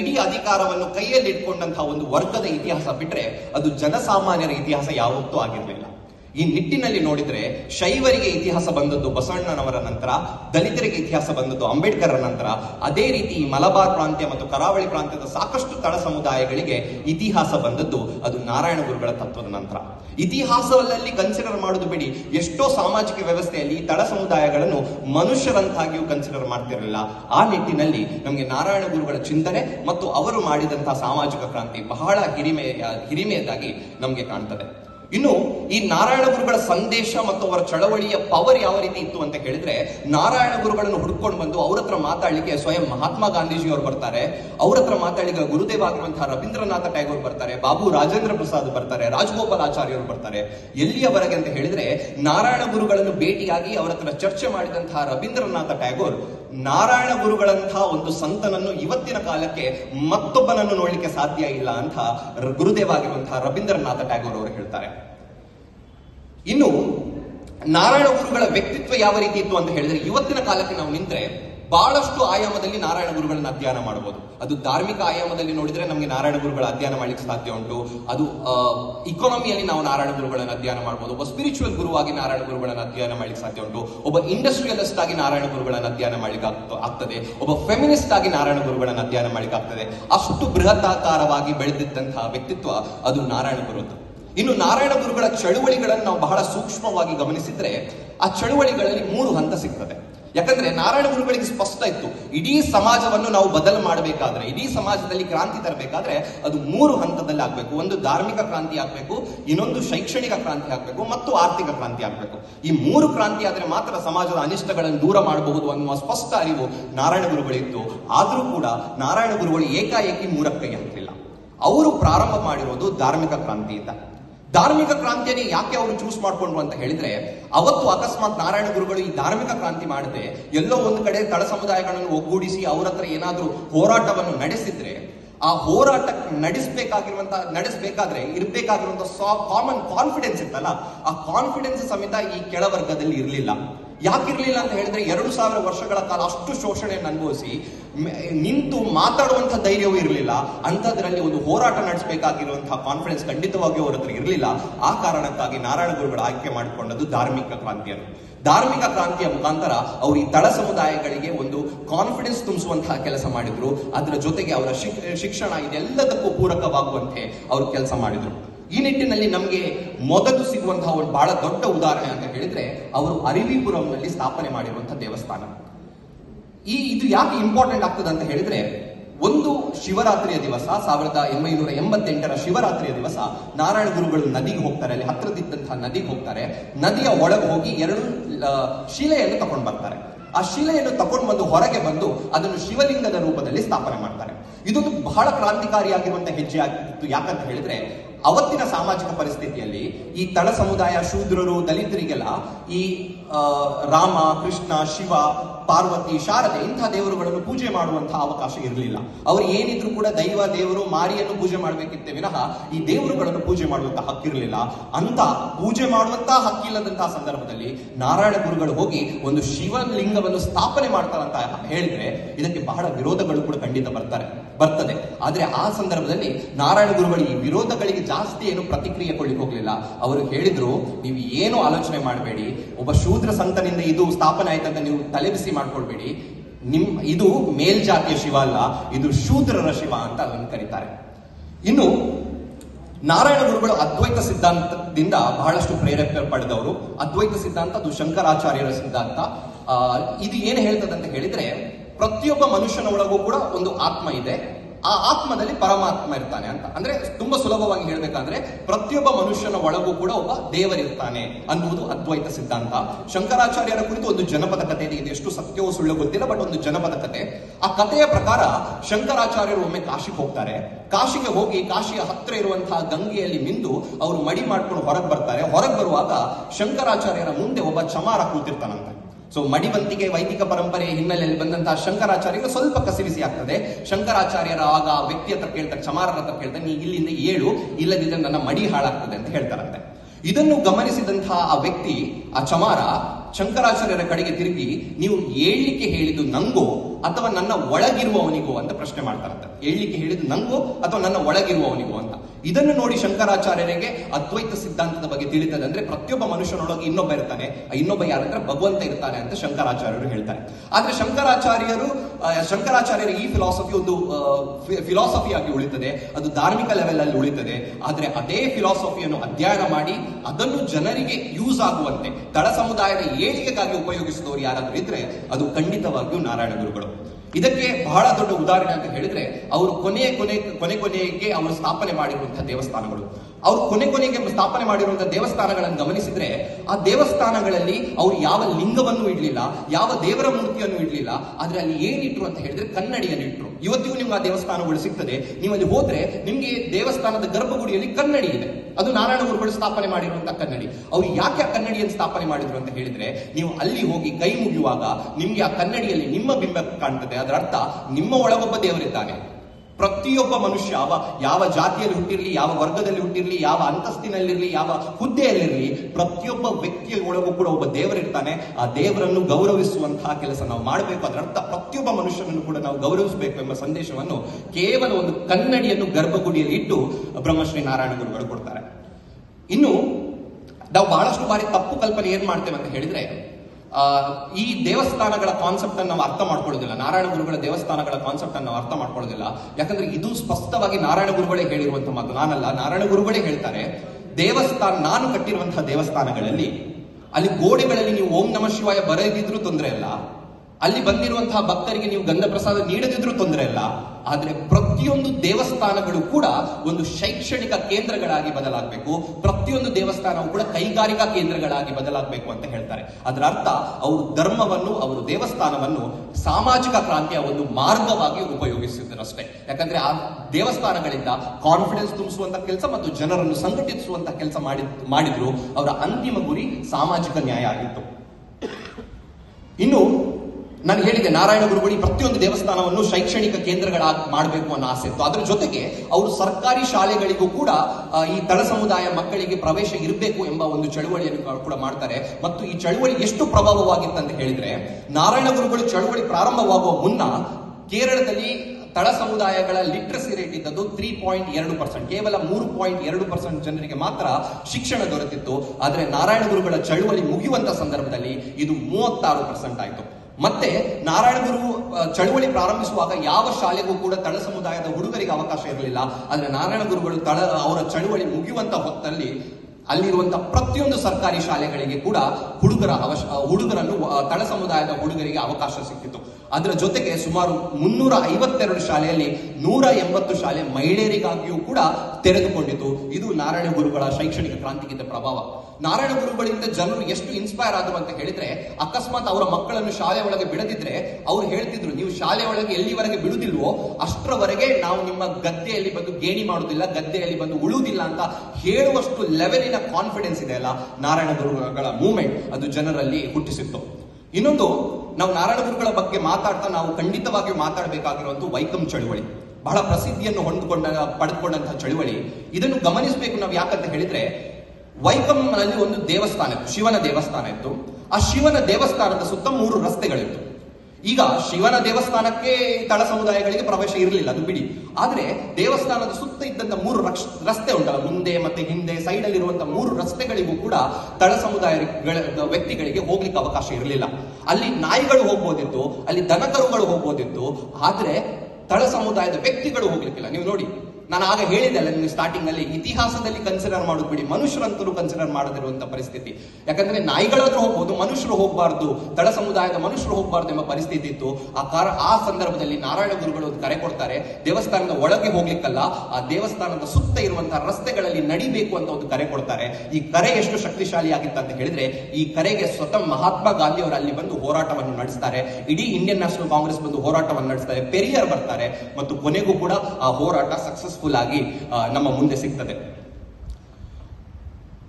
ಇಡೀ ಅಧಿಕಾರವನ್ನು ಕೈಯಲ್ಲಿ ಇಟ್ಕೊಂಡಂತಹ ಒಂದು ವರ್ಗದ ಇತಿಹಾಸ ಬಿಟ್ರೆ ಅದು ಜನಸಾಮಾನ್ಯರ ಇತಿಹಾಸ ಯಾವತ್ತೂ ಆಗಿರಲಿಲ್ಲ. ಈ ನಿಟ್ಟಿನಲ್ಲಿ ನೋಡಿದ್ರೆ ಶೈವರಿಗೆ ಇತಿಹಾಸ ಬಂದದ್ದು ಬಸವಣ್ಣನವರ ನಂತರ, ದಲಿತರಿಗೆ ಇತಿಹಾಸ ಬಂದದ್ದು ಅಂಬೇಡ್ಕರ್ ನಂತರ. ಅದೇ ರೀತಿ ಈ ಮಲಬಾರ್ ಪ್ರಾಂತ್ಯ ಮತ್ತು ಕರಾವಳಿ ಪ್ರಾಂತ್ಯದ ಸಾಕಷ್ಟು ತಳ ಸಮುದಾಯಗಳಿಗೆ ಇತಿಹಾಸ ಬಂದದ್ದು ಅದು ನಾರಾಯಣ ಗುರುಗಳ ತತ್ವದ ನಂತರ. ಇತಿಹಾಸದಲ್ಲಿ ಕನ್ಸಿಡರ್ ಮಾಡೋದು ಬಿಡಿ, ಎಷ್ಟೋ ಸಾಮಾಜಿಕ ವ್ಯವಸ್ಥೆಯಲ್ಲಿ ತಳ ಸಮುದಾಯಗಳನ್ನು ಮನುಷ್ಯರಂತಾಗಿಯೂ ಕನ್ಸಿಡರ್ ಮಾಡ್ತಿರಲಿಲ್ಲ. ಆ ನಿಟ್ಟಿನಲ್ಲಿ ನಮಗೆ ನಾರಾಯಣ ಗುರುಗಳ ಚಿಂತನೆ ಮತ್ತು ಅವರು ಮಾಡಿದಂತಹ ಸಾಮಾಜಿಕ ಕ್ರಾಂತಿ ಬಹಳ ಹಿರಿಮೆಯ ಹಿರಿಮೆಯದಾಗಿ ನಮಗೆ ಕಾಣ್ತದೆ. ಇನ್ನು ಈ ನಾರಾಯಣ ಗುರುಗಳ ಸಂದೇಶ ಮತ್ತು ಅವರ ಚಳವಳಿಯ ಪವರ್ ಯಾವ ರೀತಿ ಇತ್ತು ಅಂತ ಕೇಳಿದ್ರೆ, ನಾರಾಯಣ ಗುರುಗಳನ್ನು ಹುಡ್ಕೊಂಡು ಬಂದು ಅವ್ರ ಹತ್ರ ಮಾತಾಡ್ಲಿಕ್ಕೆ ಸ್ವಯಂ ಮಹಾತ್ಮ ಗಾಂಧೀಜಿ ಅವರು ಬರ್ತಾರೆ. ಅವ್ರ ಹತ್ರ ಮಾತಾಡಲಿಕ್ಕೆ ಗುರುದೇವ ಆಗಿರುವಂತಹ ರವೀಂದ್ರನಾಥ ಟ್ಯಾಗೋರ್ ಬರ್ತಾರೆ, ಬಾಬು ರಾಜೇಂದ್ರ ಪ್ರಸಾದ್ ಬರ್ತಾರೆ ರಾಜಗೋಪಾಲಾಚಾರ್ಯರು ಬರ್ತಾರೆ. ಎಲ್ಲಿಯವರೆಗೆ ಅಂತ ಹೇಳಿದ್ರೆ, ನಾರಾಯಣ ಗುರುಗಳನ್ನು ಭೇಟಿಯಾಗಿ ಅವರ ಹತ್ರ ಚರ್ಚೆ ಮಾಡಿದಂತಹ ರವೀಂದ್ರನಾಥ ಟ್ಯಾಗೋರ್ ನಾರಾಯಣ ಗುರುಗಳಂತಹ ಒಂದು ಸಂತನನ್ನು ಇವತ್ತಿನ ಕಾಲಕ್ಕೆ ಮತ್ತೊಬ್ಬನನ್ನು ನೋಡ್ಲಿಕ್ಕೆ ಸಾಧ್ಯ ಇಲ್ಲ ಅಂತ ರ- ಗುರುದೇವ ಆಗಿರುವಂತಹ ರವೀಂದ್ರನಾಥ ಟ್ಯಾಗೋರ್ ಅವರು ಹೇಳ್ತಾರೆ. ಇನ್ನು ನಾರಾಯಣ ಗುರುಗಳ ವ್ಯಕ್ತಿತ್ವ ಯಾವ ರೀತಿ ಇತ್ತು ಅಂತ ಹೇಳಿದ್ರೆ ಇವತ್ತಿನ ಕಾಲಕ್ಕೆ ನಾವು ನಿಂತ್ರೆ ಬಹಳಷ್ಟು ಆಯಾಮದಲ್ಲಿ ನಾರಾಯಣ ಗುರುಗಳನ್ನ ಅಧ್ಯಯನ ಮಾಡಬಹುದು. ಅದು ಧಾರ್ಮಿಕ ಆಯಾಮದಲ್ಲಿ ನೋಡಿದ್ರೆ ನಮಗೆ ನಾರಾಯಣ ಗುರುಗಳ ಅಧ್ಯಯನ ಮಾಡಲಿಕ್ಕೆ ಸಾಧ್ಯ ಉಂಟು. ಅದು ಇಕಾನಮಿಯಲ್ಲಿ ನಾವು ನಾರಾಯಣ ಗುರುಗಳನ್ನ ಅಧ್ಯಯನ ಮಾಡಬಹುದು ಒಬ್ಬ ಸ್ಪಿರಿಚುವಲ್ ಗುರುವಾಗಿ ನಾರಾಯಣ ಗುರುಗಳನ್ನ ಅಧ್ಯಯನ ಮಾಡಲಿಕ್ಕೆ ಸಾಧ್ಯ ಉಂಟು. ಒಬ್ಬ ಇಂಡಸ್ಟ್ರಿಯಲಿಸ್ಟ್ ಆಗಿ ನಾರಾಯಣ ಗುರುಗಳನ್ನ ಅಧ್ಯಯನ ಮಾಡಲಿಕ್ಕೆ ಆಗ್ತ- ಆಗ್ತದೆ. ಒಬ್ಬ ಫೆಮಿನಿಸ್ಟ್ ಆಗಿ ನಾರಾಯಣ ಗುರುಗಳನ್ನ ಅಧ್ಯಯನ ಮಾಡಲಿಕ್ಕೆ ಆಗ್ತದೆ. ಅಷ್ಟು ಬೃಹತ್ತಾಕಾರವಾಗಿ ಬೆಳೆದಿದ್ದಂತಹ ವ್ಯಕ್ತಿತ್ವ ಅದು ನಾರಾಯಣ ಗುರುದ್ದು ಇನ್ನು ನಾರಾಯಣ ಗುರುಗಳ ಚಳುವಳಿಗಳನ್ನು ನಾವು ಬಹಳ ಸೂಕ್ಷ್ಮವಾಗಿ ಗಮನಿಸಿದ್ರೆ ಆ ಚಳುವಳಿಗಳಲ್ಲಿ ಮೂರು ಹಂತ ಸಿಗ್ತದೆ. ಯಾಕಂದ್ರೆ ನಾರಾಯಣ ಗುರುಗಳಿಗೆ ಸ್ಪಷ್ಟ ಇತ್ತು. ಇಡೀ ಸಮಾಜವನ್ನು ನಾವು ಬದಲು ಮಾಡಬೇಕಾದ್ರೆ, ಇಡೀ ಸಮಾಜದಲ್ಲಿ ಕ್ರಾಂತಿ ತರಬೇಕಾದ್ರೆ ಅದು ಮೂರು ಹಂತದಲ್ಲಿ ಆಗ್ಬೇಕು. ಒಂದು ಧಾರ್ಮಿಕ ಕ್ರಾಂತಿ ಆಗ್ಬೇಕು, ಇನ್ನೊಂದು ಶೈಕ್ಷಣಿಕ ಕ್ರಾಂತಿ ಆಗ್ಬೇಕು, ಮತ್ತು ಆರ್ಥಿಕ ಕ್ರಾಂತಿ ಆಗ್ಬೇಕು. ಈ ಮೂರು ಕ್ರಾಂತಿ ಆದ್ರೆ ಮಾತ್ರ ಸಮಾಜದ ಅನಿಷ್ಟಗಳನ್ನು ದೂರ ಮಾಡಬಹುದು ಅನ್ನುವ ಸ್ಪಷ್ಟ ಅರಿವು ನಾರಾಯಣ ಗುರುಗಳಿತ್ತು ಆದ್ರೂ ಕೂಡ ನಾರಾಯಣ ಗುರುಗಳು ಏಕಾಏಕಿ ಮೂರಕ್ಕೆ ಹಾಕಲಿಲ್ಲ ಅವರು ಪ್ರಾರಂಭ ಮಾಡಿರೋದು ಧಾರ್ಮಿಕ ಕ್ರಾಂತಿಯಿಂದ ಧಾರ್ಮಿಕ ಕ್ರಾಂತಿಯನ್ನು ಯಾಕೆ ಅವರು ಚೂಸ್ ಮಾಡ್ಕೊಂಡ್ರು ಅಂತ ಹೇಳಿದ್ರೆ, ಅವತ್ತು ಅಕಸ್ಮಾತ್ ನಾರಾಯಣ ಗುರುಗಳು ಈ ಧಾರ್ಮಿಕ ಕ್ರಾಂತಿ ಮಾಡದೆ ಎಲ್ಲೋ ಒಂದು ಕಡೆ ತಳ ಸಮುದಾಯಗಳನ್ನು ಒಗ್ಗೂಡಿಸಿ ಅವ್ರ ಹತ್ರ ಏನಾದ್ರೂ ಹೋರಾಟವನ್ನು ನಡೆಸಿದ್ರೆ, ಆ ಹೋರಾಟ ನಡೆಸಬೇಕಾಗಿರುವಂತಹ ನಡೆಸಬೇಕಾದ್ರೆ ಇರಬೇಕಾಗಿರುವಂತಹ ಕಾಮನ್ ಕಾನ್ಫಿಡೆನ್ಸ್ ಇತ್ತಲ್ಲ, ಆ ಕಾನ್ಫಿಡೆನ್ಸ್ ಸಮೇತ ಈ ಕೆಳವರ್ಗದಲ್ಲಿ ಇರಲಿಲ್ಲ. ಯಾಕಿರ್ಲಿಲ್ಲ ಅಂತ ಹೇಳಿದ್ರೆ ಎರಡು ಸಾವಿರ ವರ್ಷಗಳ ಕಾಲ ಅಷ್ಟು ಶೋಷಣೆಯನ್ನು ಅನುಭವಿಸಿ ನಿಂತು ಮಾತಾಡುವಂತ ಧೈರ್ಯವೂ ಇರಲಿಲ್ಲ. ಅಂಥದ್ರಲ್ಲಿ ಒಂದು ಹೋರಾಟ ನಡೆಸಬೇಕಾಗಿರುವಂತಹ ಕಾನ್ಫಿಡೆನ್ಸ್ ಖಂಡಿತವಾಗಿಯೂ ಅವರ ಹತ್ರ ಇರಲಿಲ್ಲ. ಆ ಕಾರಣಕ್ಕಾಗಿ ನಾರಾಯಣ ಗುರುಗಳು ಆಯ್ಕೆ ಮಾಡಿಕೊಂಡದ್ದು ಧಾರ್ಮಿಕ ಕ್ರಾಂತಿಯನ್ನು. ಧಾರ್ಮಿಕ ಕ್ರಾಂತಿಯ ಮುಖಾಂತರ ಅವರು ಈ ತಳ ಸಮುದಾಯಗಳಿಗೆ ಒಂದು ಕಾನ್ಫಿಡೆನ್ಸ್ ತುಂಬಿಸುವಂತಹ ಕೆಲಸ ಮಾಡಿದ್ರು. ಅದರ ಜೊತೆಗೆ ಅವರ ಶಿಕ್- ಶಿಕ್ಷಣ ಇದೆಲ್ಲದಕ್ಕೂ ಪೂರಕವಾಗುವಂತೆ ಅವರು ಕೆಲಸ ಮಾಡಿದ್ರು. ಈ ನಿಟ್ಟಿನಲ್ಲಿ ನಮಗೆ ಮೊದಲು ಸಿಗುವಂತಹ ಒಂದು ಬಹಳ ದೊಡ್ಡ ಉದಾಹರಣೆ ಅಂತ ಹೇಳಿದ್ರೆ ಅವರು ಅರಿವಿಪುರಂನಲ್ಲಿ ಸ್ಥಾಪನೆ ಮಾಡಿರುವಂತಹ ದೇವಸ್ಥಾನ. ಈ ಇದು ಯಾಕೆ ಇಂಪಾರ್ಟೆಂಟ್ ಆಗ್ತದೆ ಅಂತ ಹೇಳಿದ್ರೆ ಒಂದು ಶಿವರಾತ್ರಿಯ ದಿವಸ ಸಾವಿರದ ಒಂಬೈನೂರ ಎಂಬತ್ತೆಂಟರ ಶಿವರಾತ್ರಿಯ ದಿವಸ ನಾರಾಯಣ ಗುರುಗಳು ನದಿಗೆ ಹೋಗ್ತಾರೆ, ಅಲ್ಲಿ ಹತ್ತಿರದಿದ್ದಂತಹ ನದಿಗೆ ಹೋಗ್ತಾರೆ. ನದಿಯ ಒಳಗೆ ಹೋಗಿ ಎರಡು ಶಿಲೆಯನ್ನು ತಗೊಂಡು ಬರ್ತಾರೆ. ಆ ಶಿಲೆಯನ್ನು ತಗೊಂಡು ಬಂದು ಹೊರಗೆ ಬಂದು ಅದನ್ನು ಶಿವಲಿಂಗದ ರೂಪದಲ್ಲಿ ಸ್ಥಾಪನೆ ಮಾಡ್ತಾರೆ. ಇದೊಂದು ಬಹಳ ಕ್ರಾಂತಿಕಾರಿಯಾಗಿರುವಂತಹ ಹೆಜ್ಜೆ ಆಗಿತ್ತು. ಯಾಕಂತ ಹೇಳಿದ್ರೆ ಅವತ್ತಿನ ಸಾಮಾಜಿಕ ಪರಿಸ್ಥಿತಿಯಲ್ಲಿ ಈ ತಳ ಸಮುದಾಯ ಶೂದ್ರರು ದಲಿತರಿಗೆಲ್ಲ ಈ ರಾಮ ಕೃಷ್ಣ ಶಿವ ಪಾರ್ವತಿ ಶಾರದೆ ಇಂತಹ ದೇವರುಗಳನ್ನು ಪೂಜೆ ಮಾಡುವಂತಹ ಅವಕಾಶ ಇರಲಿಲ್ಲ. ಅವರು ಏನಿದ್ರು ಕೂಡ ದೈವ, ದೇವರು, ಮಾರಿಯನ್ನು ಪೂಜೆ ಮಾಡಬೇಕಿತ್ತೆ ವಿನಃ ಈ ದೇವರುಗಳನ್ನು ಪೂಜೆ ಮಾಡುವಂತಹ ಹಕ್ಕಿರಲಿಲ್ಲ ಅಂತ ಪೂಜೆ ಮಾಡುವಂತಹ ಹಕ್ಕಿಲ್ಲದಂತಹ ಸಂದರ್ಭದಲ್ಲಿ ನಾರಾಯಣ ಗುರುಗಳು ಹೋಗಿ ಒಂದು ಶಿವಲಿಂಗವನ್ನು ಸ್ಥಾಪನೆ ಮಾಡ್ತಾರಂತ ಹೇಳಿದ್ರೆ ಇದಕ್ಕೆ ಬಹಳ ವಿರೋಧಗಳು ಕೂಡ ಖಂಡಿತ ಬರ್ತಾರೆ, ಬರ್ತದೆ. ಆದ್ರೆ ಆ ಸಂದರ್ಭದಲ್ಲಿ ನಾರಾಯಣ ಗುರುಗಳು ಈ ವಿರೋಧಗಳಿಗೆ ಜಾಸ್ತಿ ಏನು ಪ್ರತಿಕ್ರಿಯೆ ಕೊಡ್ಲಿಕ್ಕೆ ಹೋಗ್ಲಿಲ್ಲ. ಅವರು ಹೇಳಿದ್ರು, ನೀವು ಏನು ಆಲೋಚನೆ ಮಾಡಬೇಡಿ, ಒಬ್ಬ ಶೂದ್ರ ಸಂತನಿಂದ ಇದು ಸ್ಥಾಪನೆ ಆಯ್ತಂತ ನೀವು ತಲೆಬಿಸಿ ಮಾಡ್ಕೊಳ್ಬೇಡಿ. ನಿಮ್, ಇದು ಮೇಲ್ಜಾತಿಯ ಶಿವ ಅಲ್ಲ, ಇದು ಶೂದ್ರರ ಶಿವ ಅಂತ ಅದನ್ನು ಕರೀತಾರೆ. ಇನ್ನು, ನಾರಾಯಣ ಗುರುಗಳು ಅದ್ವೈತ ಸಿದ್ಧಾಂತದಿಂದ ಬಹಳಷ್ಟು ಪ್ರೇರೇಪ ಪಡೆದವರು. ಅದ್ವೈತ ಸಿದ್ಧಾಂತ, ಅದು ಶಂಕರಾಚಾರ್ಯರ ಸಿದ್ಧಾಂತ. ಇದು ಏನು ಹೇಳ್ತದಂತ ಹೇಳಿದ್ರೆ, ಪ್ರತಿಯೊಬ್ಬ ಮನುಷ್ಯನ ಒಳಗೂ ಕೂಡ ಒಂದು ಆತ್ಮ ಇದೆ. ಆ ಆತ್ಮದಲ್ಲಿ ಪರಮಾತ್ಮ ಇರ್ತಾನೆ ಅಂತ. ಅಂದ್ರೆ ತುಂಬಾ ಸುಲಭವಾಗಿ ಹೇಳ್ಬೇಕಂದ್ರೆ ಪ್ರತಿಯೊಬ್ಬ ಮನುಷ್ಯನ ಒಳಗೂ ಕೂಡ ಒಬ್ಬ ದೇವರಿರ್ತಾನೆ ಅನ್ನುವುದು ಅದ್ವೈತ ಸಿದ್ಧಾಂತ. ಶಂಕರಾಚಾರ್ಯರ ಕುರಿತು ಒಂದು ಜನಪದ ಕಥೆ ಇದೆ. ಎಷ್ಟು ಸತ್ಯವೋ ಸುಳ್ಳು ಗೊತ್ತಿಲ್ಲ ಬಟ್ ಒಂದು ಜನಪದ ಕಥೆ ಆ ಕಥೆಯ ಪ್ರಕಾರ ಶಂಕರಾಚಾರ್ಯರು ಒಮ್ಮೆ ಕಾಶಿಗೆ ಹೋಗ್ತಾರೆ. ಕಾಶಿಗೆ ಹೋಗಿ ಕಾಶಿಯ ಹತ್ರ ಇರುವಂತಹ ಗಂಗೆಯಲ್ಲಿ ಮಿಂದು ಅವರು ಮಡಿ ಮಾಡ್ಕೊಂಡು ಹೊರಗೆ ಬರ್ತಾರೆ. ಹೊರಗೆ ಬರುವಾಗ ಶಂಕರಾಚಾರ್ಯರ ಮುಂದೆ ಒಬ್ಬ ಚಮಾರ ಕೂತಿರ್ತಾನಂತೆ. ಸೊ ಮಡಿವಂತಿಗೆ ವೈದಿಕ ಪರಂಪರೆಯ ಹಿನ್ನೆಲೆಯಲ್ಲಿ ಬಂದಂತಹ ಶಂಕರಾಚಾರ್ಯರು ಸ್ವಲ್ಪ ಕಸಿವಿಸಿ ಆಗ್ತದೆ. ಶಂಕರಾಚಾರ್ಯರ ಆಗ ವ್ಯಕ್ತಿ ಹತ್ರ ಕೇಳ್ತಾರೆ, ಚಮಾರರ ಹತ್ರ ಕೇಳ್ತಾರೆ, ನೀ ಇಲ್ಲಿಂದ ಏಳು ಇಲ್ಲದಿದ್ದರೆ ನನ್ನ ಮಡಿ ಹಾಳಾಗ್ತದೆ ಅಂತ ಹೇಳ್ತಾರಂತೆ. ಇದನ್ನು ಗಮನಿಸಿದಂತಹ ಆ ವ್ಯಕ್ತಿ, ಆ ಚಮಾರ, ಶಂಕರಾಚಾರ್ಯರ ಕಡೆಗೆ ತಿರುಗಿ, ನೀವು ಏಳ್ಲಿಕ್ಕೆ ಹೇಳಿದ್ದು ನಂಗೋ ಅಥವಾ ನನ್ನ ಒಳಗಿರುವವನಿಗೋ? ಅಂತ ಪ್ರಶ್ನೆ ಮಾಡ್ತಾರಂತೆ. ಏಳ್ಲಿಕ್ಕೆ ಹೇಳಿದ್ದು ನಂಗೋ ಅಥವಾ ನನ್ನ ಒಳಗಿರುವವನಿಗೂ ಅಂತ. ಇದನ್ನು ನೋಡಿ ಶಂಕರಾಚಾರ್ಯರಿಗೆ ಅದ್ವೈತ ಸಿದ್ಧಾಂತದ ಬಗ್ಗೆ ತಿಳಿತದೆ ಅಂದ್ರೆ ಪ್ರತಿಯೊಬ್ಬ ಮನುಷ್ಯನೊಳಗೆ ಇನ್ನೊಬ್ಬ ಇರ್ತಾನೆ. ಆ ಇನ್ನೊಬ್ಬ ಯಾರಂದ್ರೆ ಭಗವಂತ ಇರ್ತಾನೆ ಅಂತ ಶಂಕರಾಚಾರ್ಯರು ಹೇಳ್ತಾರೆ. ಆದ್ರೆ ಶಂಕರಾಚಾರ್ಯರು ಶಂಕರಾಚಾರ್ಯರ ಈ ಫಿಲಾಸಫಿ ಒಂದು ಫಿಲಾಸಫಿ ಆಗಿ ಉಳಿತದೆ. ಅದು ಧಾರ್ಮಿಕ ಲೆವೆಲ್ ಅಲ್ಲಿ ಉಳಿತದೆ. ಆದ್ರೆ ಅದೇ ಫಿಲಾಸಫಿಯನ್ನು ಅಧ್ಯಯನ ಮಾಡಿ ಅದನ್ನು ಜನರಿಗೆ ಯೂಸ್ ಆಗುವಂತೆ, ತಳ ಸಮುದಾಯದ ಏಳಿಗೆಗಾಗಿ ಉಪಯೋಗಿಸಿದವರು ಯಾರಾದರೂ ಇದ್ರೆ ಅದು ಖಂಡಿತವಾಗಿಯೂ ನಾರಾಯಣ ಗುರುಗಳು. ಇದಕ್ಕೆ ಬಹಳ ದೊಡ್ಡ ಉದಾಹರಣೆ ಅಂತ ಹೇಳಿದ್ರೆ, ಅವರು ಕೊನೆಯ ಕೊನೆ ಕೊನೆ ಕೊನೆಗೆ ಅವರು ಸ್ಥಾಪನೆ ಮಾಡಿರುವಂತಹ ದೇವಸ್ಥಾನಗಳು. ಅವರು ಕೊನೆ ಕೊನೆಗೆ ಸ್ಥಾಪನೆ ಮಾಡಿರುವಂತಹ ದೇವಸ್ಥಾನಗಳನ್ನು ಗಮನಿಸಿದ್ರೆ ಆ ದೇವಸ್ಥಾನಗಳಲ್ಲಿ ಅವರು ಯಾವ ಲಿಂಗವನ್ನು ಇಡ್ಲಿಲ್ಲ, ಯಾವ ದೇವರ ಮೂರ್ತಿಯನ್ನು ಇಡ್ಲಿಲ್ಲ, ಆದ್ರೆ ಅಲ್ಲಿ ಏನಿಟ್ರು ಅಂತ ಹೇಳಿದ್ರೆ ಕನ್ನಡಿಯನ್ನು ಇಟ್ರು. ಇವತ್ತಿಗೂ ನಿಮ್ಗೆ ಆ ದೇವಸ್ಥಾನಗಳು ಸಿಗ್ತದೆ. ನೀವು ಅಲ್ಲಿ ಹೋದ್ರೆ ನಿಮ್ಗೆ ದೇವಸ್ಥಾನದ ಗರ್ಭಗುಡಿಯಲ್ಲಿ ಕನ್ನಡಿ ಇದೆ. ಅದು ನಾರಾಯಣ ಗುರುಗಳು ಸ್ಥಾಪನೆ ಮಾಡಿರುವಂತಹ ಕನ್ನಡಿ. ಅವ್ರು ಯಾಕೆ ಆ ಕನ್ನಡಿಯನ್ನು ಸ್ಥಾಪನೆ ಮಾಡಿದ್ರು ಅಂತ ಹೇಳಿದ್ರೆ ನೀವು ಅಲ್ಲಿ ಹೋಗಿ ಕೈ ಮುಗಿಯುವಾಗ ನಿಮ್ಗೆ ಆ ಕನ್ನಡಿಯಲ್ಲಿ ನಿಮ್ಮ ಬಿಂಬ ಕಾಣ್ತದೆ. ಅದರ ಅರ್ಥ ನಿಮ್ಮ ಒಳಗೊಬ್ಬ ದೇವರಿದ್ದಾನೆ. ಪ್ರತಿಯೊಬ್ಬ ಮನುಷ್ಯ ಅವ, ಯಾವ ಜಾತಿಯಲ್ಲಿ ಹುಟ್ಟಿರಲಿ, ಯಾವ ವರ್ಗದಲ್ಲಿ ಹುಟ್ಟಿರಲಿ, ಯಾವ ಅಂತಸ್ತಿನಲ್ಲಿರಲಿ, ಯಾವ ಹುದ್ದೆಯಲ್ಲಿರಲಿ, ಪ್ರತಿಯೊಬ್ಬ ವ್ಯಕ್ತಿಯ ಒಳಗೂ ಕೂಡ ಒಬ್ಬ ದೇವರಿರ್ತಾನೆ ಆ ದೇವರನ್ನು ಗೌರವಿಸುವಂತಹ ಕೆಲಸ ನಾವು ಮಾಡಬೇಕು. ಅದರ ಅರ್ಥ, ಪ್ರತಿಯೊಬ್ಬ ಮನುಷ್ಯನನ್ನು ಕೂಡ ನಾವು ಗೌರವಿಸಬೇಕು ಎಂಬ ಸಂದೇಶವನ್ನು ಕೇವಲ ಒಂದು ಕನ್ನಡಿಯನ್ನು ಗರ್ಭಗುಡಿಯಲ್ಲಿ ಇಟ್ಟು ಬ್ರಹ್ಮಶ್ರೀ ನಾರಾಯಣ ಗುರುಗಳು ಕೊಡ್ತಾರೆ. ಇನ್ನು, ನಾವು ಬಹಳಷ್ಟು ಬಾರಿ ತಪ್ಪು ಕಲ್ಪನೆ ಏನ್ ಮಾಡ್ತೇವೆ ಅಂತ ಹೇಳಿದ್ರೆ ಈ ದೇವಸ್ಥಾನಗಳ ಕಾನ್ಸೆಪ್ಟ್ ಅನ್ನು ನಾವು ಅರ್ಥ ಮಾಡ್ಕೊಳ್ಳೋದಿಲ್ಲ. ನಾರಾಯಣ ಗುರುಗಳ ದೇವಸ್ಥಾನಗಳ ಕಾನ್ಸೆಪ್ಟ್ ಅನ್ನು ಅರ್ಥ ಮಾಡ್ಕೊಳ್ಳೋದಿಲ್ಲ. ಯಾಕಂದ್ರೆ ಇದು ಸ್ಪಷ್ಟವಾಗಿ ನಾರಾಯಣ ಗುರುಗಳೇ ಹೇಳಿರುವಂತಹ ಮಾತು. ನಾನಲ್ಲ, ನಾರಾಯಣ ಗುರುಗಳೇ ಹೇಳ್ತಾರೆ, ದೇವಸ್ಥಾನ, ನಾನು ಕಟ್ಟಿರುವಂತಹ ದೇವಸ್ಥಾನಗಳಲ್ಲಿ, ಅಲ್ಲಿ ಗೋಡೆಗಳಲ್ಲಿ ನೀವು ಓಂ ನಮ ಶಿವಾಯ ಬರೆದಿದ್ರು ತೊಂದರೆ ಇಲ್ಲ. ಅಲ್ಲಿ ಬಂದಿರುವಂತಹ ಭಕ್ತರಿಗೆ ನೀವು ಗಂಧ ಪ್ರಸಾದ ನೀಡದಿದ್ರು ತೊಂದರೆ ಇಲ್ಲ. ಆದ್ರೆ ಪ್ರತಿಯೊಂದು ದೇವಸ್ಥಾನಗಳು ಕೂಡ ಒಂದು ಶೈಕ್ಷಣಿಕ ಕೇಂದ್ರಗಳಾಗಿ ಬದಲಾಗಬೇಕು. ಪ್ರತಿಯೊಂದು ದೇವಸ್ಥಾನವು ಕೂಡ ಕೈಗಾರಿಕಾ ಕೇಂದ್ರಗಳಾಗಿ ಬದಲಾಗಬೇಕು ಅಂತ ಹೇಳ್ತಾರೆ. ಅದರ ಅರ್ಥ, ಅವರು ಧರ್ಮವನ್ನು, ಅವರು ದೇವಸ್ಥಾನವನ್ನು ಸಾಮಾಜಿಕ ಕ್ರಾಂತಿಯ ಒಂದು ಮಾರ್ಗವಾಗಿ ಉಪಯೋಗಿಸಿದ್ರಷ್ಟೇ ಯಾಕಂದ್ರೆ ಆ ದೇವಸ್ಥಾನಗಳಿಂದ ಕಾನ್ಫಿಡೆನ್ಸ್ ತುಂಬಿಸುವಂತ ಕೆಲಸ ಮತ್ತು ಜನರನ್ನು ಸಂಘಟಿಸುವಂತ ಕೆಲಸ ಮಾಡಿ ಮಾಡಿದ್ರು. ಅವರ ಅಂತಿಮ ಗುರಿ ಸಾಮಾಜಿಕ ನ್ಯಾಯ ಆಗಿತ್ತು. ಇನ್ನು ನಾನು ಹೇಳಿದೆ ನಾರಾಯಣ ಗುರುಗಳು ಈ ಪ್ರತಿಯೊಂದು ದೇವಸ್ಥಾನವನ್ನು ಶೈಕ್ಷಣಿಕ ಕೇಂದ್ರಗಳಾಗಿ ಮಾಡಬೇಕು ಅನ್ನೋ ಆಸೆ ಇತ್ತು. ಅದ್ರ ಜೊತೆಗೆ ಅವರು ಸರ್ಕಾರಿ ಶಾಲೆಗಳಿಗೂ ಕೂಡ ಈ ತಳ ಸಮುದಾಯ ಮಕ್ಕಳಿಗೆ ಪ್ರವೇಶ ಇರಬೇಕು ಎಂಬ ಒಂದು ಚಳುವಳಿಯನ್ನು ಕೂಡ ಮಾಡ್ತಾರೆ. ಮತ್ತು ಈ ಚಳುವಳಿ ಎಷ್ಟು ಪ್ರಭಾವವಾಗಿತ್ತು ಅಂತ ಹೇಳಿದ್ರೆ, ನಾರಾಯಣ ಗುರುಗಳು ಚಳುವಳಿ ಪ್ರಾರಂಭವಾಗುವ ಮುನ್ನ ಕೇರಳದಲ್ಲಿ ತಳ ಸಮುದಾಯಗಳ ಲಿಟ್ರಸಿ ರೇಟ್ ಇದ್ದದ್ದು ತ್ರೀ ಪಾಯಿಂಟ್ ಎರಡು ಪರ್ಸೆಂಟ್ ಕೇವಲ ಮೂರು ಪಾಯಿಂಟ್ ಎರಡು ಪರ್ಸೆಂಟ್ ಜನರಿಗೆ ಮಾತ್ರ ಶಿಕ್ಷಣ ದೊರೆತಿತ್ತು. ಆದರೆ ನಾರಾಯಣ ಗುರುಗಳ ಚಳುವಳಿ ಮುಗಿಯುವಂತ ಸಂದರ್ಭದಲ್ಲಿ ಇದು ಮೂವತ್ತಾರು ಪರ್ಸೆಂಟ್ ಆಯಿತು. ಮತ್ತೆ ನಾರಾಯಣ ಗುರು ಚಳುವಳಿ ಪ್ರಾರಂಭಿಸುವಾಗ ಯಾವ ಶಾಲೆಗೂ ಕೂಡ ತಳ ಸಮುದಾಯದ ಹುಡುಗರಿಗೆ ಅವಕಾಶ ಇರಲಿಲ್ಲ. ಆದರೆ ನಾರಾಯಣ ಗುರುಗಳು ತಳ, ಅವರ ಚಳುವಳಿ ಮುಗಿಯುವಂತ ಹೊತ್ತಲ್ಲಿ ಅಲ್ಲಿರುವಂತಹ ಪ್ರತಿಯೊಂದು ಸರ್ಕಾರಿ ಶಾಲೆಗಳಿಗೆ ಕೂಡ ಹುಡುಗರ ಅವಶ್ಯ ಹುಡುಗರನ್ನು ತಳ ಸಮುದಾಯದ ಹುಡುಗರಿಗೆ ಅವಕಾಶ ಸಿಕ್ಕಿತು. ಅದರ ಜೊತೆಗೆ ಸುಮಾರು ಮುನ್ನೂರ ಐವತ್ತೆರಡು ಶಾಲೆಯಲ್ಲಿ ನೂರ ಎಂಬತ್ತು ಶಾಲೆ ಮಹಿಳೆಯರಿಗಾಗಿಯೂ ಕೂಡ ತೆರೆದುಕೊಂಡಿತು ಇದು ನಾರಾಯಣ ಗುರುಗಳ ಶೈಕ್ಷಣಿಕ ಕ್ರಾಂತಿಗಿಂತ ಪ್ರಭಾವ. ನಾರಾಯಣ ಗುರುಗಳಿಂದ ಜನರು ಎಷ್ಟು ಇನ್ಸ್ಪೈರ್ ಆದರು ಅಂತ ಹೇಳಿದ್ರೆ, ಅಕಸ್ಮಾತ್ ಅವರ ಮಕ್ಕಳನ್ನು ಶಾಲೆ ಒಳಗೆ ಬಿಡದಿದ್ರೆ ಅವ್ರು ಹೇಳ್ತಿದ್ರು, ನೀವು ಶಾಲೆ ಒಳಗೆ ಎಲ್ಲಿವರೆಗೆ ಬಿಡುದಿಲ್ವೋ, ಅಷ್ಟರವರೆಗೆ ನಾವು ನಿಮ್ಮ ಗದ್ದೆಯಲ್ಲಿ ಬಂದು ಗೇಣಿ ಮಾಡುವುದಿಲ್ಲ, ಗದ್ದೆಯಲ್ಲಿ ಬಂದು ಉಳುವುದಿಲ್ಲ ಅಂತ ಹೇಳುವಷ್ಟು ಲೆವೆಲಿನ ಕಾನ್ಫಿಡೆನ್ಸ್ ಇದೆ ಅಲ್ಲ ನಾರಾಯಣ ಗುರುಗಳ ಮೂವ್ಮೆಂಟ್ ಅದು ಜನರಲ್ಲಿ ಹುಟ್ಟಿಸಿತ್ತು. ಇನ್ನೊಂದು ನಾವು ನಾರಾಯಣ ಗುರುಗಳ ಬಗ್ಗೆ ಮಾತಾಡ್ತಾ ನಾವು ಖಂಡಿತವಾಗಿಯೂ ಮಾತಾಡಬೇಕಾಗಿರುವಂತಹ ವೈಕಂ ಚಳುವಳಿ. ಬಹಳ ಪ್ರಸಿದ್ಧಿಯನ್ನು ಹೊಂದಿಕೊಂಡ ಪಡೆದುಕೊಂಡಂತಹ ಚಳುವಳಿ. ಇದನ್ನು ಗಮನಿಸಬೇಕು ನಾವು ಯಾಕಂತ ಹೇಳಿದ್ರೆ ವೈಕಂನಲ್ಲಿ ಒಂದು ದೇವಸ್ಥಾನ ಇತ್ತು, ಶಿವನ ದೇವಸ್ಥಾನ ಇತ್ತು. ಆ ಶಿವನ ದೇವಸ್ಥಾನದ ಸುತ್ತ ಮೂರು ರಸ್ತೆಗಳಿತ್ತು. ಈಗ ಶಿವನ ದೇವಸ್ಥಾನಕ್ಕೆ ತಳ ಸಮುದಾಯಗಳಿಗೆ ಪ್ರವೇಶ ಇರಲಿಲ್ಲ, ಅದು ಬಿಡಿ. ಆದ್ರೆ ದೇವಸ್ಥಾನದ ಸುತ್ತ ಇದ್ದಂತ ಮೂರು ರಸ್ತೆ ಉಂಟಲ್ಲ, ಮುಂದೆ ಮತ್ತೆ ಹಿಂದೆ ಸೈಡ್ ಅಲ್ಲಿ ಇರುವಂತಹ ಮೂರು ರಸ್ತೆಗಳಿಗೂ ಕೂಡ ತಳ ಸಮುದಾಯಗಳ, ವ್ಯಕ್ತಿಗಳಿಗೆ ಹೋಗ್ಲಿಕ್ಕೆ ಅವಕಾಶ ಇರಲಿಲ್ಲ. ಅಲ್ಲಿ ನಾಯಿಗಳು ಹೋಗ್ಬೋದಿತ್ತು, ಅಲ್ಲಿ ದನಕರುಗಳು ಹೋಗ್ಬೋದಿತ್ತು, ಆದ್ರೆ ತಳ ಸಮುದಾಯದ ವ್ಯಕ್ತಿಗಳು ಹೋಗ್ಲಿಕ್ಕಿಲ್ಲ. ನೀವು ನೋಡಿ ನಾನು ಆಗ ಹೇಳಿದೆ ಅಲ್ಲ ನಿಮ್ಗೆ ಸ್ಟಾರ್ಟಿಂಗ್ನಲ್ಲಿ ಇತಿಹಾಸದಲ್ಲಿ ಕನ್ಸಿಡರ್ ಮಾಡೋದು ಬಿಡಿ. ಮನುಷ್ಯರಂತರೂ ಕನ್ಸಿಡರ್ ಮಾಡದಿರುವಂತ ಪರಿಸ್ಥಿತಿ. ಯಾಕಂದ್ರೆ ನಾಯಿಗಳಾದ್ರೂ ಹೋಗ್ಬೋದು, ಮನುಷ್ಯರು ಹೋಗಬಾರ್ದು ತಳ ಸಮುದಾಯದ ಮನುಷ್ಯರು ಹೋಗಬಾರ್ದು ಎಂಬ ಪರಿಸ್ಥಿತಿ ಇತ್ತು. ಆ ಕಾರ, ಆ ಸಂದರ್ಭದಲ್ಲಿ ನಾರಾಯಣ ಗುರುಗಳು ಒಂದು ಕರೆ ಕೊಡ್ತಾರೆ, ದೇವಸ್ಥಾನದ ಒಳಗೆ ಹೋಗ್ಲಿಕ್ಕಲ್ಲ, ಆ ದೇವಸ್ಥಾನದ ಸುತ್ತ ಇರುವಂತಹ ರಸ್ತೆಗಳಲ್ಲಿ ನಡಿಬೇಕು ಅಂತ ಒಂದು ಕರೆ ಕೊಡ್ತಾರೆ. ಈ ಕರೆ ಎಷ್ಟು ಶಕ್ತಿಶಾಲಿ ಆಗಿತ್ತು ಅಂತ ಹೇಳಿದ್ರೆ, ಈ ಕರೆಗೆ ಸ್ವತಃ ಮಹಾತ್ಮ ಗಾಂಧಿ ಅವರು ಅಲ್ಲಿ ಬಂದು ಹೋರಾಟವನ್ನು ನಡೆಸ್ತಾರೆ. ಇಡೀ ಇಂಡಿಯನ್ ನ್ಯಾಷನಲ್ ಕಾಂಗ್ರೆಸ್ ಬಂದು ಹೋರಾಟವನ್ನು ನಡೆಸ್ತಾರೆ. ಪೆರಿಯರ್ ಬರ್ತಾರೆ. ಮತ್ತು ಕೊನೆಗೂ ಕೂಡ ಆ ಹೋರಾಟ ಸಕ್ಸಸ್ಫುಲ್ ಆಗಿ ಆ, ನಮ್ಮ ಮುಂದೆ ಸಿಗ್ತದೆ.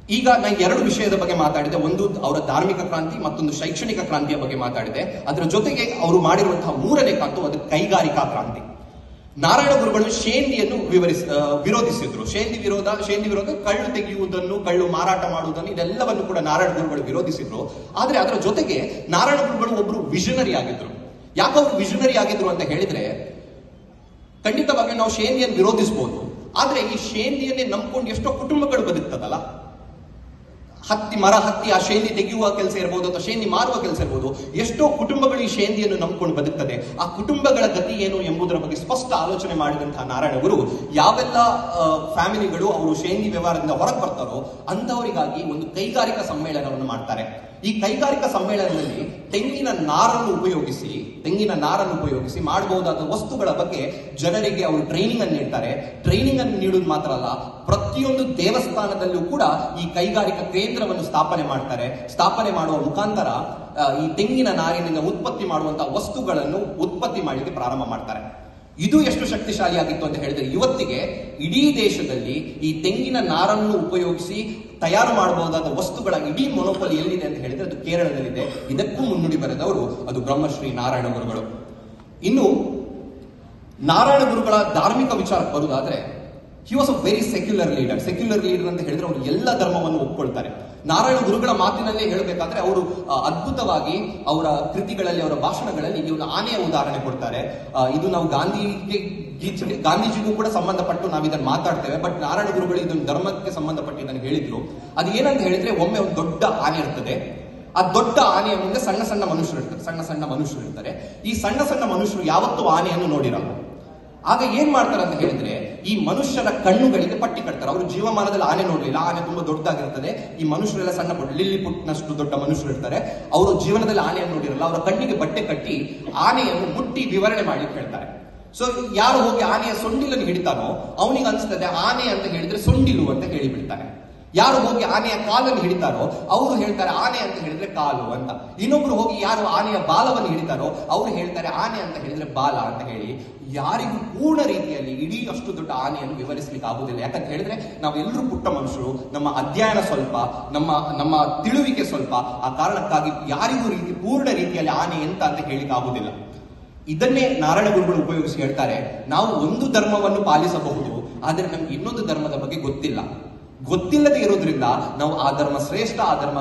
ಈಗ ನಾನು ಎರಡು ವಿಷಯದ ಬಗ್ಗೆ ಮಾತಾಡಿದೆ. ಒಂದು ಅವರ ಧಾರ್ಮಿಕ ಕ್ರಾಂತಿ ಮತ್ತೊಂದು ಶೈಕ್ಷಣಿಕ ಕ್ರಾಂತಿಯ ಬಗ್ಗೆ ಮಾತಾಡಿದೆ. ಅದರ ಜೊತೆಗೆ ಅವರು ಮಾಡಿರುವಂತಹ ಮೂರನೇ ಕಾಂತು ಅದು ಕೈಗಾರಿಕಾ ಕ್ರಾಂತಿ. ನಾರಾಯಣ ಗುರುಗಳು ಶೇಂದಿಯನ್ನು ವಿವರಿಸ ವಿರೋಧಿಸಿದ್ರು. ಶೇಂದಿ ವಿರೋಧ ಶೇಂದಿ ವಿರೋಧ ಕಳ್ಳು ತೆಗೆಯುವುದನ್ನು ಕಳ್ಳು ಮಾರಾಟ ಮಾಡುವುದನ್ನು ಇದೆಲ್ಲವನ್ನು ಕೂಡ ನಾರಾಯಣ ಗುರುಗಳು ವಿರೋಧಿಸಿದ್ರು. ಆದ್ರೆ ಅದರ ಜೊತೆಗೆ ನಾರಾಯಣ ಗುರುಗಳು ಒಬ್ಬರು ವಿಷನರಿ ಆಗಿದ್ರು. ಯಾಕೆ ಅವರು ವಿಷನರಿ ಆಗಿದ್ರು ಅಂತ ಹೇಳಿದ್ರೆ ಖಂಡಿತವಾಗಿ ನಾವು ಶೇಂದಿಯನ್ನು ವಿರೋಧಿಸಬಹುದು ಆದ್ರೆ ಈ ಶೇಂದಿಯನ್ನೇ ನಂಬ್ಕೊಂಡು ಎಷ್ಟೋ ಕುಟುಂಬಗಳು ಬದುಕ್ತದಲ್ಲ? ಹತ್ತಿ ಮರ ಹತ್ತಿ ಆ ಶೇಂದಿ ತೆಗೆಯುವ ಕೆಲಸ ಇರಬಹುದು ಅಥವಾ ಶೇಂದಿ ಮಾರುವ ಕೆಲಸ ಇರಬಹುದು ಎಷ್ಟೋ ಕುಟುಂಬಗಳು ಈ ಶೇಂದಿಯನ್ನು ನಂಬಿಕೊಂಡು ಬದುಕ್ತದೆ. ಆ ಕುಟುಂಬಗಳ ಗತಿ ಏನು ಎಂಬುದರ ಬಗ್ಗೆ ಸ್ಪಷ್ಟ ಆಲೋಚನೆ ಮಾಡಿದಂತಹ ನಾರಾಯಣ ಗುರು, ಯಾವೆಲ್ಲ ಫ್ಯಾಮಿಲಿಗಳು ಅವರು ಶೇಂದಿ ವ್ಯವಹಾರದಿಂದ ಹೊರಗೆ ಬರ್ತಾರೋ ಅಂತವರಿಗಾಗಿ ಒಂದು ಕೈಗಾರಿಕಾ ಸಮ್ಮೇಳನವನ್ನು ಮಾಡ್ತಾರೆ. ಈ ಕೈಗಾರಿಕಾ ಸಮ್ಮೇಳನದಲ್ಲಿ ತೆಂಗಿನ ನಾರನ್ನು ಉಪಯೋಗಿಸಿ, ತೆಂಗಿನ ನಾರನ್ನು ಉಪಯೋಗಿಸಿ ಮಾಡಬಹುದಾದ ವಸ್ತುಗಳ ಬಗ್ಗೆ ಜನರಿಗೆ ಅವರು ಟ್ರೈನಿಂಗ್ ಅನ್ನು ನೀಡ್ತಾರೆ. ಟ್ರೈನಿಂಗ್ ಅನ್ನು ನೀಡುವುದು ಮಾತ್ರ ಅಲ್ಲ, ಪ್ರತಿಯೊಂದು ದೇವಸ್ಥಾನದಲ್ಲೂ ಕೂಡ ಈ ಕೈಗಾರಿಕಾ ಕೇಂದ್ರವನ್ನು ಸ್ಥಾಪನೆ ಮಾಡ್ತಾರೆ. ಸ್ಥಾಪನೆ ಮಾಡುವ ಮುಖಾಂತರ ಈ ತೆಂಗಿನ ನಾರಿನಿಂದ ಉತ್ಪತ್ತಿ ಮಾಡುವಂತಹ ವಸ್ತುಗಳನ್ನು ಉತ್ಪತ್ತಿ ಮಾಡಲಿಕ್ಕೆ ಪ್ರಾರಂಭ ಮಾಡ್ತಾರೆ. ಇದು ಎಷ್ಟು ಶಕ್ತಿಶಾಲಿ ಆಗಿತ್ತು ಅಂತ ಹೇಳಿದ್ರೆ, ಇವತ್ತಿಗೆ ಇಡೀ ದೇಶದಲ್ಲಿ ಈ ತೆಂಗಿನ ನಾರನ್ನು ಉಪಯೋಗಿಸಿ ತಯಾರು ಮಾಡಬಹುದಾದ ವಸ್ತುಗಳ ಇಡೀ ಮೊನೋಪಲಿ ಎಲ್ಲಿದೆ ಅಂತ ಹೇಳಿದ್ರೆ ಅದು ಕೇರಳದಲ್ಲಿದೆ. ಇದಕ್ಕೂ ಮುನ್ನುಡಿ ಬರೆದವರು ಅದು ಬ್ರಹ್ಮಶ್ರೀ ನಾರಾಯಣ ಗುರುಗಳು. ಇನ್ನು ನಾರಾಯಣ ಗುರುಗಳ ಧಾರ್ಮಿಕ ವಿಚಾರಕ್ಕೆ ಬರುವುದಾದ್ರೆ he was a very secular leader secular leader ಅಂತ ಹೇಳಿದ್ರೆ ಅವರು ಎಲ್ಲ ಧರ್ಮವನ್ನು ಒಪ್ಕೊಳ್ತಾರೆ. ನಾರಾಯಣ ಗುರುಗಳ ಮಾತಿನಲ್ಲೇ ಹೇಳಬೇಕಾದ್ರೆ ಅವರು ಅದ್ಭುತವಾಗಿ ಅವರ ಕೃತಿಗಳಲ್ಲಿ, ಅವರ ಭಾಷಣಗಳಲ್ಲಿ ಒಂದು ಆನೆಯ ಉದಾಹರಣೆ ಕೊಡ್ತಾರೆ. ಇದು ನಾವು ಗಾಂಧಿಗೆ ಗಾಂಧೀಜಿಗೂ ಕೂಡ ಸಂಬಂಧಪಟ್ಟು ನಾವು ಇದನ್ನು ಮಾತಾಡ್ತೇವೆ ಬಟ್ ನಾರಾಯಣ ಗುರುಗಳು ಇದನ್ನು ಧರ್ಮಕ್ಕೆ ಸಂಬಂಧಪಟ್ಟು ಇದನ್ನು ಹೇಳಿದ್ರು. ಅದು ಏನಂತ ಹೇಳಿದ್ರೆ ಒಮ್ಮೆ ಒಂದು ದೊಡ್ಡ ಆನೆ ಇರ್ತದೆ. ಆ ದೊಡ್ಡ ಆನೆಯ ಮುಂದೆ ಸಣ್ಣ ಸಣ್ಣ ಮನುಷ್ಯರು ಇರ್ತಾರೆ, ಸಣ್ಣ ಸಣ್ಣ ಮನುಷ್ಯರು ಇರ್ತಾರೆ. ಈ ಸಣ್ಣ ಸಣ್ಣ ಮನುಷ್ಯರು ಯಾವತ್ತೂ ಆನೆಯನ್ನು ನೋಡಿರಲ್ಲ. ಆಗ ಏನ್ ಮಾಡ್ತಾರೆ ಅಂತ ಹೇಳಿದ್ರೆ, ಈ ಮನುಷ್ಯರ ಕಣ್ಣುಗಳಿಗೆ ಪಟ್ಟಿ ಕಟ್ತಾರೆ. ಅವರು ಜೀವಮಾನದಲ್ಲಿ ಆನೆ ನೋಡಲಿಲ್ಲ, ಆನೆ ತುಂಬಾ ದೊಡ್ಡದಾಗಿರ್ತದೆ. ಈ ಮನುಷ್ಯರೆಲ್ಲ ಸಣ್ಣ ಲಿಲ್ಲಿ ಪುಟ್ನಷ್ಟು ದೊಡ್ಡ ಮನುಷ್ಯರು ಇರ್ತಾರೆ. ಅವರು ಜೀವನದಲ್ಲಿ ಆನೆಯನ್ನು ನೋಡಿರಲ್ಲ, ಅವರ ಕಣ್ಣಿಗೆ ಬಟ್ಟೆ ಕಟ್ಟಿ ಆನೆಯನ್ನು ಮುಟ್ಟಿ ವಿವರಣೆ ಮಾಡಿ ಹೇಳ್ತಾರೆ. ಸೊ ಯಾರು ಹೋಗಿ ಆನೆಯ ಸೊಂಡಿಲನ್ನು ಹಿಡಿತಾನೋ ಅವನಿಗೆ ಅನಿಸ್ತದೆ, ಆನೆ ಅಂತ ಹೇಳಿದ್ರೆ ಸೊಂಡಿಲು ಅಂತ ಹೇಳಿಬಿಡ್ತಾನೆ ಯಾರು ಹೋಗಿ ಆನೆಯ ಕಾಲನ್ನು ಹಿಡಿತಾರೋ ಅವರು ಹೇಳ್ತಾರೆ, ಆನೆ ಅಂತ ಹೇಳಿದ್ರೆ ಕಾಲು ಅಂತ. ಇನ್ನೊಬ್ರು ಹೋಗಿ ಯಾರು ಆನೆಯ ಬಾಲವನ್ನು ಹಿಡಿತಾರೋ ಅವರು ಹೇಳ್ತಾರೆ, ಆನೆ ಅಂತ ಹೇಳಿದ್ರೆ ಬಾಲ ಅಂತ ಹೇಳಿ. ಯಾರಿಗೂ ಪೂರ್ಣ ರೀತಿಯಲ್ಲಿ ಇಡೀ ಅಷ್ಟು ದೊಡ್ಡ ಆನೆಯನ್ನು ವಿವರಿಸಲಿಕ್ಕೆ ಆಗುದಿಲ್ಲ. ಯಾಕಂತ ಹೇಳಿದ್ರೆ, ನಾವೆಲ್ಲರೂ ಪುಟ್ಟ ಮನುಷ್ಯರು, ನಮ್ಮ ಅಧ್ಯಯನ ಸ್ವಲ್ಪ, ನಮ್ಮ ನಮ್ಮ ತಿಳುವಿಕೆ ಸ್ವಲ್ಪ, ಆ ಕಾರಣಕ್ಕಾಗಿ ಯಾರಿಗೂ ರೀತಿ, ಪೂರ್ಣ ರೀತಿಯಲ್ಲಿ ಆನೆ ಎಂತ ಅಂತ ಹೇಳಿಕ್ಕೆ ಆಗುದಿಲ್ಲ. ಇದನ್ನೇ ನಾರಾಯಣ ಗುರುಗಳು ಉಪಯೋಗಿಸಿ ಹೇಳ್ತಾರೆ, ನಾವು ಒಂದು ಧರ್ಮವನ್ನು ಪಾಲಿಸಬಹುದು, ಆದರೆ ನಮ್ಗೆ ಇನ್ನೊಂದು ಧರ್ಮದ ಬಗ್ಗೆ ಗೊತ್ತಿಲ್ಲ. ಗೊತ್ತಿಲ್ಲದೆ ಇರೋದ್ರಿಂದ ನಾವು ಆ ಧರ್ಮ ಶ್ರೇಷ್ಠ, ಆ ಧರ್ಮ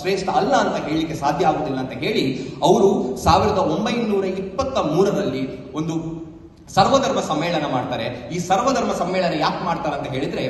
ಶ್ರೇಷ್ಠ ಅಲ್ಲ ಅಂತ ಹೇಳಲಿಕ್ಕೆ ಸಾಧ್ಯ ಆಗುದಿಲ್ಲ ಅಂತ ಹೇಳಿ, ಅವರು ಸಾವಿರದ ಒಂಬೈನೂರ ಇಪ್ಪತ್ತ ಮೂರರಲ್ಲಿ ಒಂದು ಸರ್ವಧರ್ಮ ಸಮ್ಮೇಳನ ಮಾಡ್ತಾರೆ. ಈ ಸರ್ವಧರ್ಮ ಸಮ್ಮೇಳನ ಯಾಕೆ ಮಾಡ್ತಾರೆ ಅಂತ ಹೇಳಿದ್ರೆ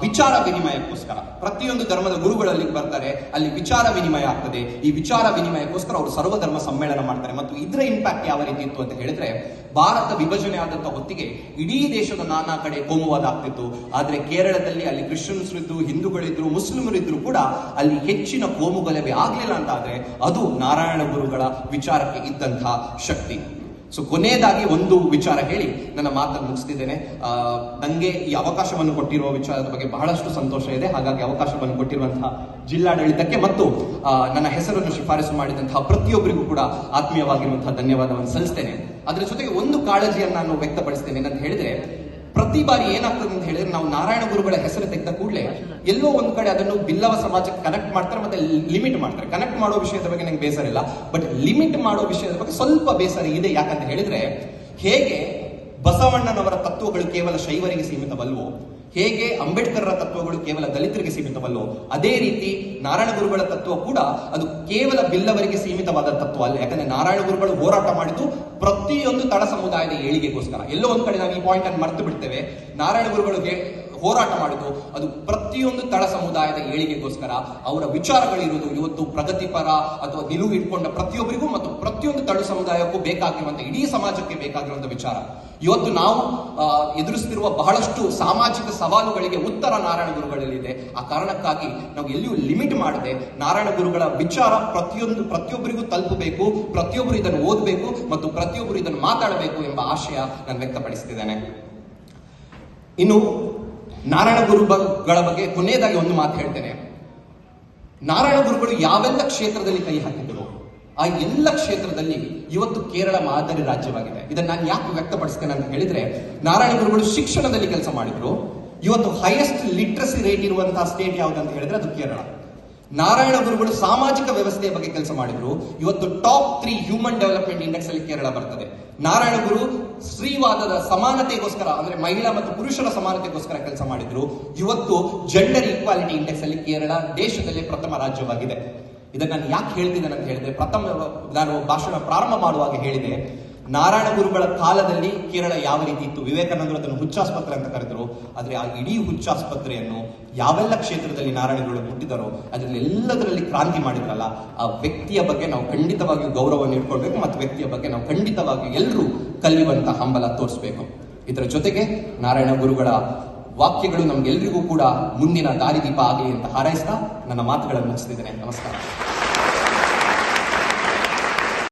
ವಿಚಾರ ವಿನಿಮಯಕ್ಕೋಸ್ಕರ, ಪ್ರತಿಯೊಂದು ಧರ್ಮದ ಗುರುಗಳಲ್ಲಿ ಬರ್ತಾರೆ, ಅಲ್ಲಿ ವಿಚಾರ ವಿನಿಮಯ ಆಗ್ತದೆ. ಈ ವಿಚಾರ ವಿನಿಮಯಕ್ಕೋಸ್ಕರ ಅವರು ಸರ್ವಧರ್ಮ ಸಮ್ಮೇಳನ ಮಾಡ್ತಾರೆ. ಮತ್ತು ಇದರ ಇಂಪ್ಯಾಕ್ಟ್ ಯಾವ ರೀತಿ ಇತ್ತು ಅಂತ ಹೇಳಿದ್ರೆ, ಭಾರತ ವಿಭಜನೆ ಆದಂತ ಹೊತ್ತಿಗೆ ಇಡೀ ದೇಶದ ನಾನಾ ಕಡೆ ಕೋಮುವಾದ ಆಗ್ತಿತ್ತು. ಆದ್ರೆ ಕೇರಳದಲ್ಲಿ ಅಲ್ಲಿ ಕ್ರಿಶ್ಚಿಯನ್ಸ್ ಇದ್ರು ಹಿಂದೂಗಳಿದ್ರು, ಮುಸ್ಲಿಮರಿದ್ರು ಕೂಡ ಅಲ್ಲಿ ಹೆಚ್ಚಿನ ಕೋಮು ಗಲಭೆ ಆಗ್ಲಿಲ್ಲ ಅಂತ ಆದ್ರೆ ಅದು ನಾರಾಯಣ ಗುರುಗಳ ವಿಚಾರಕ್ಕೆ ಇದ್ದಂತಹ ಶಕ್ತಿ. ಸೊ ಕೊನೆಯದಾಗಿ ಒಂದು ವಿಚಾರ ಹೇಳಿ ನನ್ನ ಮಾತನ್ನು ಮುಗಿಸ್ತಿದ್ದೇನೆ. ಆ, ನಂಗೆ ಈ ಅವಕಾಶವನ್ನು ಕೊಟ್ಟಿರುವ ವಿಚಾರದ ಬಗ್ಗೆ ಬಹಳಷ್ಟು ಸಂತೋಷ ಇದೆ. ಹಾಗಾಗಿ ಅವಕಾಶವನ್ನು ಕೊಟ್ಟಿರುವಂತಹ ಜಿಲ್ಲಾಡಳಿತಕ್ಕೆ ಮತ್ತು ನನ್ನ ಹೆಸರನ್ನು ಶಿಫಾರಸು ಮಾಡಿದಂತಹ ಪ್ರತಿಯೊಬ್ಬರಿಗೂ ಕೂಡ ಆತ್ಮೀಯವಾಗಿರುವಂತಹ ಧನ್ಯವಾದವನ್ನು ಸಲ್ಲಿಸ್ತೇನೆ. ಅದರ ಜೊತೆಗೆ ಒಂದು ಕಾಳಜಿಯನ್ನು ನಾನು ವ್ಯಕ್ತಪಡಿಸ್ತೇನೆ ಏನಂತ ಹೇಳಿದ್ರೆ ಪ್ರತಿ ಬಾರಿ ಏನಾಗ್ತದೆ ಅಂತ ಹೇಳಿದ್ರೆ ನಾವು ನಾರಾಯಣ ಗುರುಗಳ ಹೆಸರು ತೆಗೆದ ಕೂಡಲೇ ಎಲ್ಲೋ ಒಂದ್ ಕಡೆ ಅದನ್ನು ಬಿಲ್ಲವ ಸಮಾಜಕ್ಕೆ ಕನೆಕ್ಟ್ ಮಾಡ್ತಾರೆ ಮತ್ತೆ ಲಿಮಿಟ್ ಮಾಡ್ತಾರೆ. ಕನೆಕ್ಟ್ ಮಾಡೋ ವಿಷಯದ ಬಗ್ಗೆ ನಂಗೆ ಬೇಸರ ಇಲ್ಲ ಬಟ್ ಲಿಮಿಟ್ ಮಾಡೋ ವಿಷಯದ ಬಗ್ಗೆ ಸ್ವಲ್ಪ ಬೇಸರ ಇದೆ. ಯಾಕಂತ ಹೇಳಿದ್ರೆ ಹೇಗೆ ಬಸವಣ್ಣನವರ ತತ್ವಗಳು ಕೇವಲ ಶೈವರಿಗೆ ಸೀಮಿತವಲ್ವೋ ಹೇಗೆ ಅಂಬೇಡ್ಕರ್ರ ತತ್ವಗಳು ಕೇವಲ ದಲಿತರಿಗೆ ಸೀಮಿತವಲ್ಲೋ, ಅದೇ ರೀತಿ ನಾರಾಯಣ ಗುರುಗಳ ತತ್ವ ಕೂಡ ಅದು ಕೇವಲ ಬಿಲ್ಲವರಿಗೆ ಸೀಮಿತವಾದ ತತ್ವ ಅಲ್ಲ. ಯಾಕಂದ್ರೆ ನಾರಾಯಣ ಗುರುಗಳು ಹೋರಾಟ ಮಾಡಿದ್ದು ಪ್ರತಿಯೊಂದು ತಳ ಸಮುದಾಯದ ಏಳಿಗೆಗೋಸ್ಕರ. ಎಲ್ಲೋ ಒಂದ್ ಕಡೆ ನಾವು ಈ ಪಾಯಿಂಟ್ ಅನ್ನು ಮರೆತು ಬಿಡ್ತೇವೆ. ನಾರಾಯಣ ಗುರುಗಳಿಗೆ ಹೋರಾಟ ಮಾಡಿದ್ದು ಅದು ಪ್ರತಿಯೊಂದು ತಳ ಸಮುದಾಯದ ಏಳಿಗೆಗೋಸ್ಕರ. ಅವರ ವಿಚಾರಗಳಿರುವುದು ಇವತ್ತು ಪ್ರಗತಿಪರ ಅಥವಾ ನಿಲುವು ಇಟ್ಕೊಂಡ ಪ್ರತಿಯೊಬ್ಬರಿಗೂ ಮತ್ತು ಪ್ರತಿಯೊಂದು ತಳು ಸಮುದಾಯಕ್ಕೂ ಬೇಕಾಗಿರುವಂಥ ಇಡೀ ಸಮಾಜಕ್ಕೆ ಬೇಕಾಗಿರುವಂಥ ವಿಚಾರ. ಇವತ್ತು ನಾವು ಎದುರಿಸುತ್ತಿರುವ ಬಹಳಷ್ಟು ಸಾಮಾಜಿಕ ಸವಾಲುಗಳಿಗೆ ಉತ್ತರ ನಾರಾಯಣ ಗುರುಗಳಲ್ಲಿದೆ ಆ ಕಾರಣಕ್ಕಾಗಿ ನಾವು ಎಲ್ಲಿಯೂ ಲಿಮಿಟ್ ಮಾಡದೆ ನಾರಾಯಣ ಗುರುಗಳ ವಿಚಾರ ಪ್ರತಿಯೊಂದು, ಪ್ರತಿಯೊಬ್ಬರಿಗೂ ತಲುಪಬೇಕು, ಪ್ರತಿಯೊಬ್ಬರು ಇದನ್ನು ಓದಬೇಕು ಮತ್ತು ಪ್ರತಿಯೊಬ್ಬರು ಇದನ್ನು ಮಾತಾಡಬೇಕು ಎಂಬ ಆಶಯ ನಾನು ವ್ಯಕ್ತಪಡಿಸ್ತಿದ್ದೇನೆ. ಇನ್ನು ನಾರಾಯಣ ಗುರುಗಳ ಬಗ್ಗೆ ಕೊನೆಯದಾಗಿ ಒಂದು ಮಾತು ಹೇಳ್ತೇನೆ. ನಾರಾಯಣ ಗುರುಗಳು ಯಾವೆಲ್ಲ ಕ್ಷೇತ್ರದಲ್ಲಿ ಕೈ ಹಾಕಿದ್ರು ಆ ಎಲ್ಲ ಕ್ಷೇತ್ರದಲ್ಲಿ ಇವತ್ತು ಕೇರಳ ಮಾದರಿ ರಾಜ್ಯವಾಗಿದೆ. ಇದನ್ನ ನಾನು ಯಾಕೆ ವ್ಯಕ್ತಪಡಿಸ್ತೇನೆ ಅಂತ ಹೇಳಿದ್ರೆ, ನಾರಾಯಣ ಗುರುಗಳು ಶಿಕ್ಷಣದಲ್ಲಿ ಕೆಲಸ ಮಾಡಿದ್ರು. ಇವತ್ತು ಹೈಯೆಸ್ಟ್ ಲಿಟ್ರಸಿ ರೇಟ್ ಇರುವಂತಹ ಸ್ಟೇಟ್ ಯಾವ್ದು ಅಂತ ಹೇಳಿದ್ರೆ ಅದು ಕೇರಳ. ನಾರಾಯಣ ಗುರುಗಳು ಸಾಮಾಜಿಕ ವ್ಯವಸ್ಥೆಯ ಬಗ್ಗೆ ಕೆಲಸ ಮಾಡಿದ್ರು. ಇವತ್ತು top three human development index ಅಲ್ಲಿ ಕೇರಳ ಬರ್ತದೆ. ನಾರಾಯಣ ಗುರು ಸ್ತ್ರೀವಾದದ ಸಮಾನತೆಗೋಸ್ಕರ, ಅಂದ್ರೆ ಮಹಿಳಾ ಮತ್ತು ಪುರುಷರ ಸಮಾನತೆಗೋಸ್ಕರ ಕೆಲಸ ಮಾಡಿದ್ರು. ಇವತ್ತು ಜೆಂಡರ್ ಈಕ್ವಾಲಿಟಿ ಇಂಡೆಕ್ಸ್ ಅಲ್ಲಿ ಕೇರಳ ದೇಶದಲ್ಲೇ ಪ್ರಥಮ ರಾಜ್ಯವಾಗಿದೆ. ಇದನ್ನ ನಾನು ಯಾಕೆ ಹೇಳ್ತಿದ್ದೇನೆ ಅಂತ ಹೇಳಿದ್ರೆ, ಪ್ರಥಮ ನಾನು ಭಾಷಣ ಪ್ರಾರಂಭ ಮಾಡುವಾಗ ಹೇಳಿದೆ. ನಾರಾಯಣ ಗುರುಗಳ ಕಾಲದಲ್ಲಿ ಕೇರಳ ಯಾವ ರೀತಿ ಇತ್ತು? ವಿವೇಕಾನಂದರು ಅದನ್ನು ಹುಚ್ಚಾಸ್ಪತ್ರೆ ಅಂತ ಕರೆದರು. ಆದರೆ ಆ ಇಡೀ ಹುಚ್ಚಾಸ್ಪತ್ರೆಯನ್ನು ಯಾವೆಲ್ಲ ಕ್ಷೇತ್ರದಲ್ಲಿ ನಾರಾಯಣ ಗುರುಗಳು ಹುಟ್ಟಿದರೋ, ಅದರಲ್ಲಿ ಎಲ್ಲದರಲ್ಲಿ ಕ್ರಾಂತಿ ಮಾಡಿದ್ರಲ್ಲ, ಆ ವ್ಯಕ್ತಿಯ ಬಗ್ಗೆ ನಾವು ಖಂಡಿತವಾಗಿಯೂ ಗೌರವವನ್ನು ಇಟ್ಕೊಳ್ಬೇಕು ಮತ್ತು ವ್ಯಕ್ತಿಯ ಬಗ್ಗೆ ನಾವು ಖಂಡಿತವಾಗಿ ಎಲ್ಲರೂ ಕಲಿಯುವಂತಹ ಹಂಬಲ ತೋರಿಸಬೇಕು. ಇದರ ಜೊತೆಗೆ ನಾರಾಯಣ ಗುರುಗಳ ವಾಕ್ಯಗಳು ನಮ್ಗೆಲ್ರಿಗೂ ಕೂಡ ಮುಂದಿನ ದಾರಿದೀಪ ಆಗಲಿ ಅಂತ ಹಾರೈಸ್ತಾ ನನ್ನ ಮಾತುಗಳನ್ನು ಮುಗಿಸ್ತಿದ್ದೇನೆ. ನಮಸ್ಕಾರ.